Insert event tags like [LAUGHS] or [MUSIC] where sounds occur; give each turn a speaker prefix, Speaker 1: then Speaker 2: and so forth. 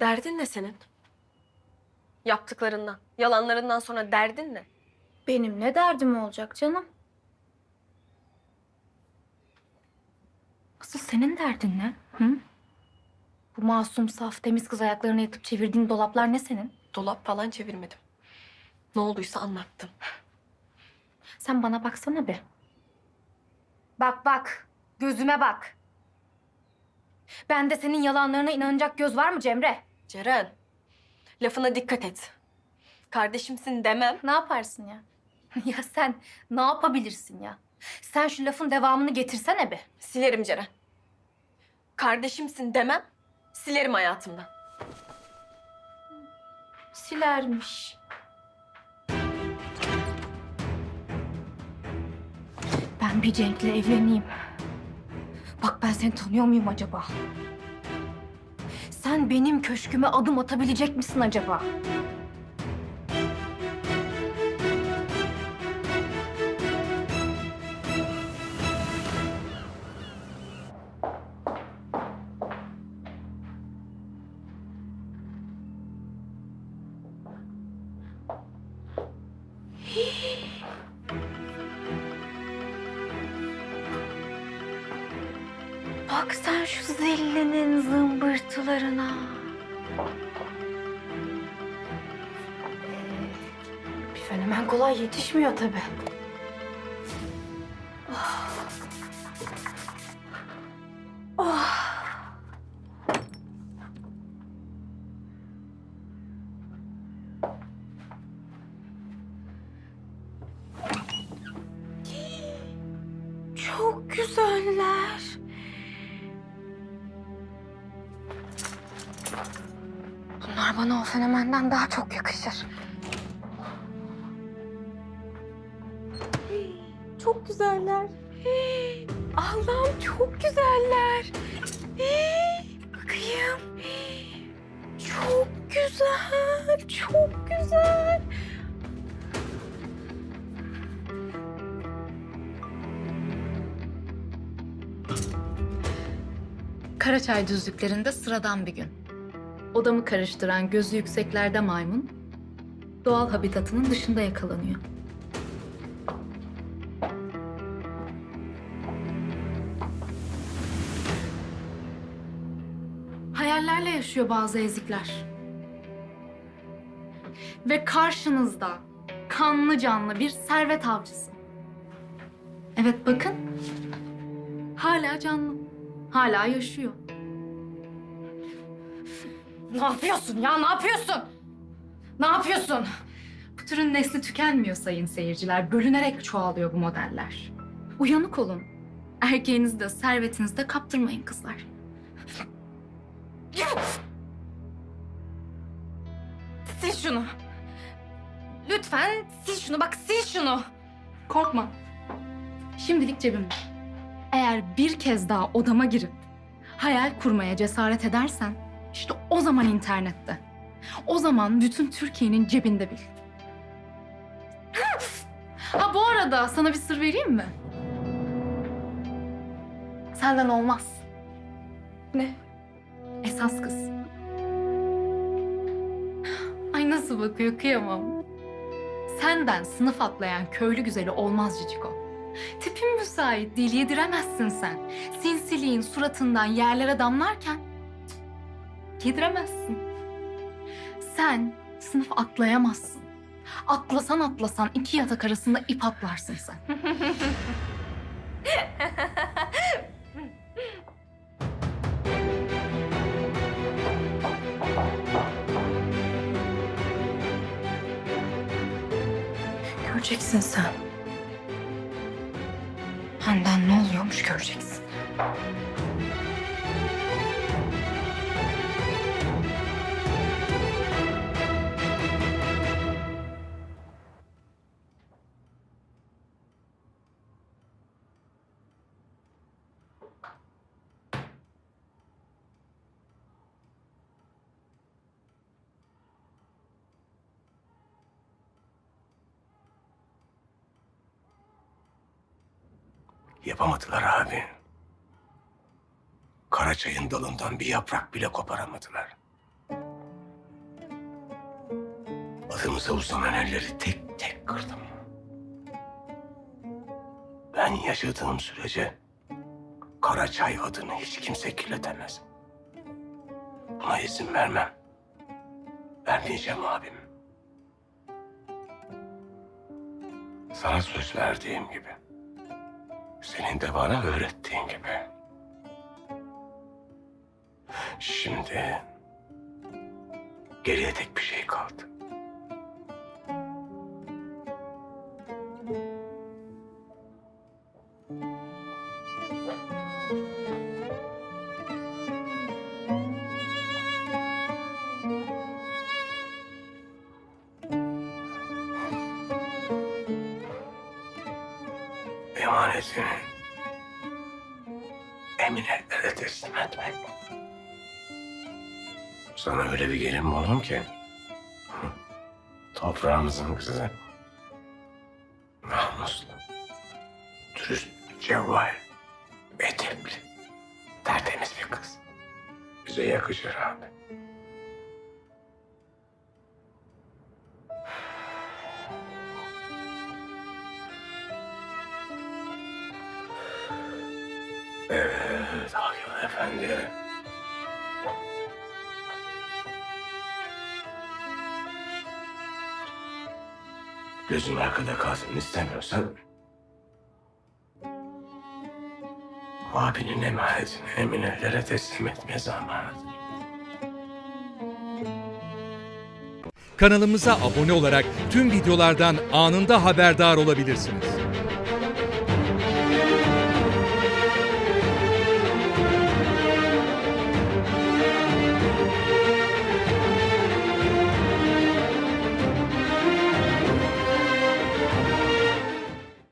Speaker 1: Derdin ne senin? Yaptıklarından, yalanlarından sonra derdin ne?
Speaker 2: Benim ne derdim olacak canım? Asıl senin derdin ne? Hı? Bu masum, saf, temiz kız ayaklarını yatıp çevirdiğin dolaplar ne senin?
Speaker 1: Dolap falan çevirmedim. Ne olduysa anlattım.
Speaker 2: Sen bana baksana bir. Bak bak. Gözüme bak. Bende senin yalanlarına inanacak göz var mı Cemre?
Speaker 1: Ceren, lafına dikkat et. Kardeşimsin demem.
Speaker 2: Ne yaparsın ya? [LAUGHS] ya sen ne yapabilirsin ya? Sen şu lafın devamını getirsene bir.
Speaker 1: Silerim Ceren. Kardeşimsin demem, silerim hayatımdan.
Speaker 2: Silermiş. Ben bir Cenk'le evleneyim. Bak ben seni tanıyor muyum acaba? Sen benim köşküme adım atabilecek misin acaba? Bak sen şu zillinin zımbırtılarına. Bir fenomen kolay yetişmiyor tabii. Oh. Oh. [GASPS] Çok güzeller. Bana o fenomenden daha çok yakışır. Çok güzeller. Allah'ım çok güzeller. Bakayım. Çok güzel, çok güzel.
Speaker 3: Karaçay düzlüklerinde sıradan bir gün. Odamı karıştıran gözü yükseklerde maymun, doğal habitatının dışında yakalanıyor. Hayallerle yaşıyor bazı ezikler. Ve karşınızda kanlı canlı bir servet avcısı. Evet bakın. Hala canlı. Hala yaşıyor.
Speaker 2: Ne yapıyorsun ya? Ne yapıyorsun? Ne yapıyorsun?
Speaker 3: Bu türün nesli tükenmiyor sayın seyirciler. Bölünerek çoğalıyor bu modeller. Uyanık olun. Erkeğinizi de servetinizi de kaptırmayın kızlar.
Speaker 2: Sil şunu. Lütfen sil şunu. Bak sil şunu.
Speaker 3: Korkma. Şimdilik cebimde. Eğer bir kez daha odama girip hayal kurmaya cesaret edersen işte o zaman internette. O zaman bütün Türkiye'nin cebinde bil. Ha bu arada sana bir sır vereyim mi? Senden olmaz.
Speaker 2: Ne?
Speaker 3: Esas kız. Ay nasıl bakıyor kıyamam. Senden sınıf atlayan köylü güzeli olmaz Ciciko. Tipin müsait değil yediremezsin sen. Sinsiliğin suratından yerlere damlarken yediremezsin. Sen sınıf atlayamazsın. Atlasan atlasan iki yatak arasında ip atlarsın sen.
Speaker 2: Göreceksin sen. Benden ne oluyormuş göreceksin.
Speaker 4: Yapamadılar abi. Karaçay'ın dalından bir yaprak bile koparamadılar. Evladımıza uzanan elleri tek tek kırdım. Ben yaşadığım sürece Karaçay adını hiç kimse kirletemez. Buna izin vermem. Vermeyeceğim abim. Sana söz verdiğim gibi. Senin de bana öğrettiğin gibi. Şimdi geriye tek bir şey kaldı. Emanetini emin ellere teslim etmek. Sana öyle bir gelin buldum ki. Toprağımızın kızı. Namuslu. Dürüst, cevval. Edepli. Tertemiz bir kız. Bize yakışır abi. Evet, Hakim Efendi. Gözün arkada kalsın istemiyorsan... ...abinin emanetini emin teslim etme zamanıdır.
Speaker 5: Kanalımıza abone olarak tüm videolardan anında haberdar olabilirsiniz.